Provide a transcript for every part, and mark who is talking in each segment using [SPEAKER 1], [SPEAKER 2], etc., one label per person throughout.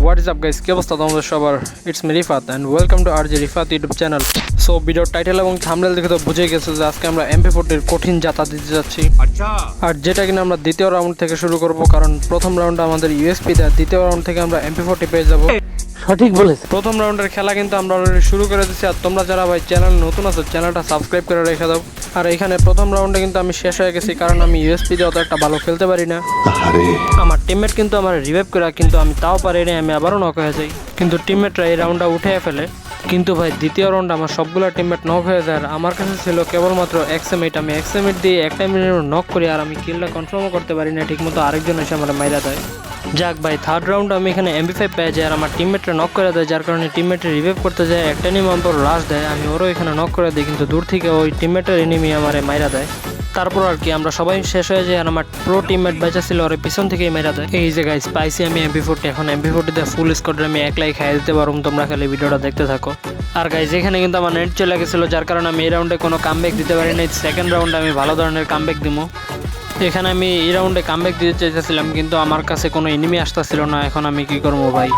[SPEAKER 1] What is up guys কি অবস্থা? তোমাদের সবার? It's me Rifat and welcome to R G Rifat YouTube channel so ভিডিওর title এবং থামলেল দেখে তো বুঝে গেছে যে আজকে আমরা এমপি ফোর্টির কঠিন যাতা দিতে যাচ্ছি। আর যেটা কিনা আমরা দ্বিতীয় রাউন্ড থেকে শুরু করব কারণ প্রথম রাউন্ড আমাদের ইউএসপি দেয় দ্বিতীয় রাউন্ড থেকে আমরা এমপি ফোর্টি পেয়ে যাব।
[SPEAKER 2] সঠিক বলেছে।
[SPEAKER 1] প্রথম রাউন্ডের খেলা কিন্তু আমরা অলরেডি শুরু করে দিচ্ছি আর তোমরা যারা ভাই চ্যানেল নতুন আছো চ্যানেলটা সাবস্ক্রাইব করে রেখে দাও। আর এখানে প্রথম রাউন্ডে কিন্তু আমি শেষ হয়ে গেছি কারণ আমি ইউএসপি দিয়ে অত একটা ভালো খেলতে পারি না। আমার টিমমেট কিন্তু আমার রিভাইভ করে কিন্তু আমি তাও পারি না আমি আবারও নক হয়ে যাই। কিন্তু টিমমেটরা এই রাউন্ডটা উঠে ফেলে। কিন্তু ভাই দ্বিতীয় রাউন্ড আমার সবগুলো টিমমেট নক হয়ে যায় আর আমার কাছে ছিল কেবলমাত্র এক্সএমএইট আমি এক্সএমএইট দিয়ে একটা মিনিট নক করি আর আমি কিলটা কনফার্মও করতে পারি না ঠিকমতো আরেকজন এসে আমার মাইরা দেয়। যাক ভাই থার্ড রাউন্ড আমি এখানে এমবি ফাইভ পেয়ে যাই আর আমার টিমমেটরা নক করে দেয়, যার কারণে টিমমেটে রিভাইভ করতে যায়, একটা নিয়ম আমার লাস্ট দেয়, আমি ওরও এখানে নক করে দিই, কিন্তু দূর থেকে ওই টিমমেটের এনিমি আমারে মাইরা দেয়। তারপর আর কি, আমরা সবাই শেষ হয়ে যাই আর আমার প্রো টিমমেট বেঁচে ছিল, ওর পিছন থেকেই মেরা দেয়। এই যে গাইস পাইছি আমি এমপি ফোরটি এখন এমপি ফোরটিতে ফুল স্কোয়াডে আমি একলাই খাইয়ে দিতে পারব, তোমরা খালি ভিডিওটা দেখতে থাকো। আর গাইজ এখানে কিন্তু আমার নেট চলে গেছিল, যার কারণে আমি এই রাউন্ডে কোনো কামব্যাক দিতে পারি না সেকেন্ড রাউন্ডে আমি ভালো ধরনের কামব্যাক দিব এখানে আমি এই রাউন্ডে কামব্যাক দিতে চাইতেছিলাম, কিন্তু আমার কাছে কোনো এনিমি আসতেছিল না। এখন আমি কি করব ভাই?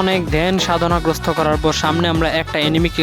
[SPEAKER 1] অনেক ধ্যান সাধনাগ্রস্ত করার পর সামনে আমরা একটা এনিমিকে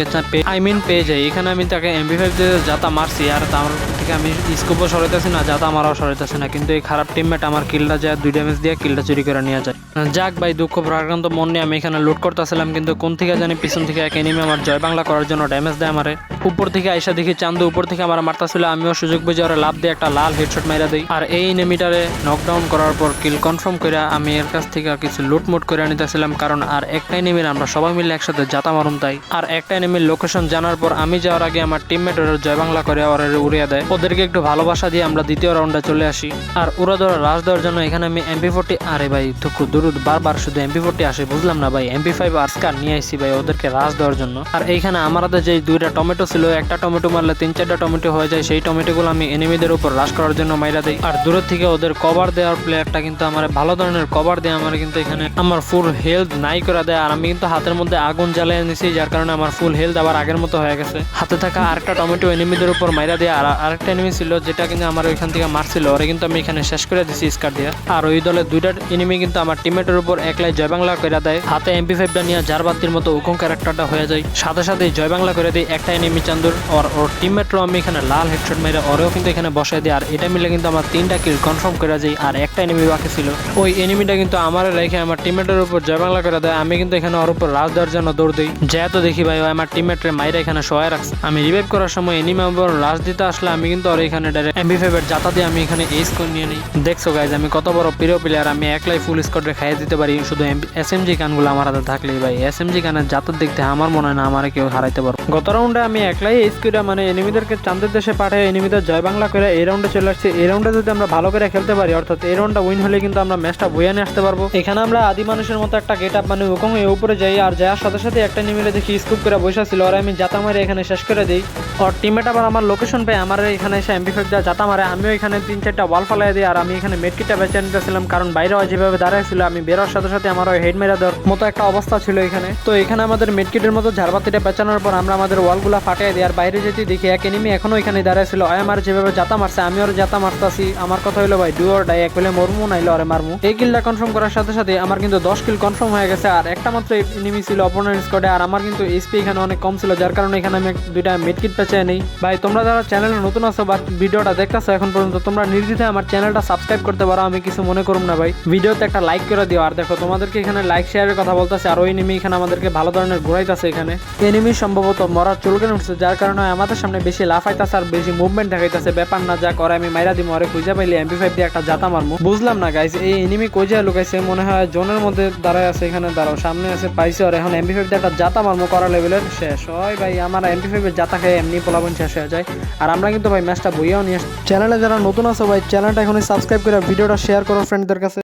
[SPEAKER 1] আই মিন পেয়ে যাই। এখানে আমি তাকে এমবি ফাইভ দিয়ে যাতা মারছি, আর তার থেকে আমি স্কোপও সরাইতেছি না যাতা মারাও সরাইতেছি না। কিন্তু এই খারাপ টিমমেট আমার কিলটা যায়, দুই ড্যামেজ দিয়ে কিলটা চুরি করে নিয়ে যায়। যাক ভাই, দুঃখ প্রাক্রান্ত মন নিয়ে আমি এখানে লুট করতেছিলাম, কিন্তু কোন থেকে জানি পিছন থেকে এক এনিমি আমার জয় বাংলা করার জন্য ড্যামেজ দেয় আমারে। উপর থেকে আইসা দেখি চান্দু উপর থেকে আমার মারতাছিল, আমিও সুযোগ বুঝে ওরা লাভ দিয়ে একটা লাল হেডশট মাইরা দিই। আর এই এনিমিটারে নকডাউন করার পর কিল কনফার্ম করে আমি এর কাছ থেকে কিছু লুটমুট করে নিতেছিলাম, কারণ আর একটা এনিমির আমরা সবাই মিলে একসাথে জাতা মারুম তাই। আর একটা এনিমির লোকেশন জানার পর আমি যাওয়ার আগে আমার টিমমেট ওরা জয় বাংলা করে ওরা উড়িয়ে দেয়। ওদেরকে একটু ভালোবাসা দিয়ে আমরা দ্বিতীয় রাউন্ডে চলে আসি। আর ওরা ধরা রাশ দেওয়ার জন্য এখানে আমি এমপি ফোর্টি আরে ভাই, দুঃখ, দুরুদ, বারবার শুধু এমপি ফোর্টি আসে, বুঝলাম না ভাই। এমপি ফাইভ আজকার নিয়ে আইসি ভাই ওদেরকে রাশ দেওয়ার জন্য। আর এইখানে আমার হাতে যে দুইটা টমেটো ছিল, একটা টমেটো মারলে তিন চারটা টমেটো হয়ে যায়, সেই টমেটোগুলো আমি এনিমিদের উপর রাশ করার জন্য মাইরা দিই। আর দূরের থেকে ওদের কভার দেওয়ার প্লেয়ারটা কিন্তু আমার, ভালো ধরনের কভার দেয় আমার কিন্তু এখানে আমার ফুল হেলথ নাই করে দেয়। আর আমি কিন্তু হাতের মধ্যে আগুন জ্বালিয়ে নিছি, যার কারণে আমার ফুল হেলথ আবার আগের মতো হয়ে গেছে। হাতে থাকা আরেকটা টমেটো এনিমিদের উপর মাইরা দিয়ে আর আরেকটা এনিমি ছিল, যেটা কিন্তু আমার ওইখান থেকে মারছিল। ওরে কিন্তু আমি এখানে শেষ করে দিছি স্কার দিয়ে। আর ওই দলের দুইটা এনিমি কিন্তু আমার টিমেটের উপর একলাই জয় বাংলা করে দেয়। হাতে এমপি ফাইভটা নিয়ে জার বাতির মতো উকুম ক্যারেক্টারটা হয়ে যায়। সাথে সাথে জয় বাংলা করে দিই একটা এনিমি চান্দুর। আর ওর টিমমেটও আমি এখানে লাল হেডশট মেরে ওরেও কিন্তু এখানে বসাই দিই। আর এটা মিলে কিন্তু আমার তিনটা কিল কনফার্ম করে যাই আর একটা এনিমি বাকি ছিল। ওই এনিমিটা কিন্তু আমার রেখে আমার টিমমেটের উপর জয় বাংলা করে দেয়, আমি কিন্তু এখানে ওর উপর রাজ দেওয়ার জন্য দৌড় দিই। যেহেতু দেখি ভাই আমার টিমমেটের মাইরা এখানে সহায় রাখছে। আমি রিভাইভ করার সময় এনিমি আমার রাজ দিতে আসলে আমি কিন্তু ওর এখানে ডাইরেক্ট এমবি ফাইভের জাতা দিয়ে আমি এখানে এস করে নিয়ে নিই। দেখছ গাইজ আমি কত বড় প্রিয় প্লেয়ার আমি একলাই ফুল স্কোয়াডে খাইয়ে দিতে পারি। শুধু এস এম জি গানগুলো আমার হাতে থাকলেই ভাই। এস এম জি গানের জাতের দেখতে আমার মনে হয় না আমার কেউ হারাইতে পারব গত রাউন্ডে আমি একলাই এস করে মানে এনিমিদেরকে চান্দের দেশে পাঠিয়ে এনিমিদের জয় বাংলা করে এই রাউন্ডে চলে আসছি। এই রাউন্ডে যদি আমরা ভালো করে খেলতে পারি, অর্থাৎ এই রাউন্ডটা উইন হলে কিন্তু আমরা ম্যাচটা বইয়ে নিয়ে আসতে পারব। এখানে আমরা আদি মানুষের মতো একটা গেট আপ মানে ওকম এই উপরে যাই আর যাওয়ার সাথে সাথে একটা নিমিলে দেখি স্কুপ করে বসে ছিল আর আমি জাতা মারে এখানে শেষ করে দিই। আর টিমমেট আবার আমার লোকেশন পেয়ে, আমার এখানে এসে এমপি ফাইভ যা জাতা মারে, আমিও এখানে তিন চারটা ওয়াল ফালাই দিই, আর আমি এখানে মেটকিটা বেঁচে নিতেছিলাম, কারণ বাইরে যেভাবে দাঁড়াইছিল আমি বেরোর সাথে সাথে আমার ওই হেড মেরা দেওয়ার মতো একটা অবস্থা ছিল এখানে। তো এখানে আমাদের মেটকিটের মতো ঝাড়বাতিটা পেঁচানোর পর আমরা আমাদের ওয়ালগুলা ফাটিয়ে দিই, আর বাইরে যেতে দেখি এক এনিমি এখনও এখানে দাঁড়াইছিল আমার যেভাবে জাতা মারছে আমি ওর জাতা মারতাছি। আমার কথা হলো ভাই ডুয়োর ডাই এক পেলে মরমু, নাইলে আরে মারমু। এই কিলটা কনফার্ম করার সাথে সাথে আমার কিন্তু দশ কিল কনফার্ম হয়ে গেছে, আর একটা মাত্র এনিমি ছিল অপোনেন্ট স্কোয়াডে আর আমার কিন্তু এইচপি এখানে অনেক কম ছিল, যার কারণে এখানে আমি দুইটা মেটকিট পেঁচে নেই। ভাই, তোমরা যারা চ্যানেলে নতুন আছো বা ভিডিওটা দেখতেছো এখন পর্যন্ত, তোমরা নির্দ্বিধায় আমার চ্যানেলটা সাবস্ক্রাইব করতে পারো, আমি কিছু মনে করুম না ভাই। ভিডিওতে একটা লাইক করে দিও, আর দেখো তোমাদেরকে এখানে লাইক শেয়ারের কথা বলতেছে, আর ওই এনিমি এখানে আমাদেরকে ভালো ধরনের ঘুরাইতেছে এখানে। এনিমি সম্ভবত মরার চুলকান উঠছে, যার কারণে আমাদের সামনে বেশি লাফাইতেছে আর বেশি মুভমেন্ট দেখাইতেছে। ব্যাপার না, যা করে, আমি মাইরা দিমু, আরে খুঁজে পাইলে এমপি ফাইভ দিয়ে একটা জাতা মারমু। বুঝলাম না গাইস এই এনিমি কই যায় লুকাইছে? মনে হয় জোনের মধ্যে দাঁড়ায় আছে, এখানে দাঁড়াও, সামনে আছে, পাইছে, আর এখন এমপি ফাইভ দিয়ে একটা জাতা মারমু, করা লেভেলের শেষ। হয় ভাই, আমার এমপি ফাইভের জাতা খেয়ে এমনি পোলাবন শেষ হয়ে যায়। আর আমরা কিন্তু ভাই, ম্যাচটা বইয়াও নিয়ে চ্যানেলে যারা নতুন আছে ভাই চ্যানেলটা এখনই সাবস্ক্রাইব করে, ভিডিওটা শেয়ার করো ফ্রেন্ডদের কাছে।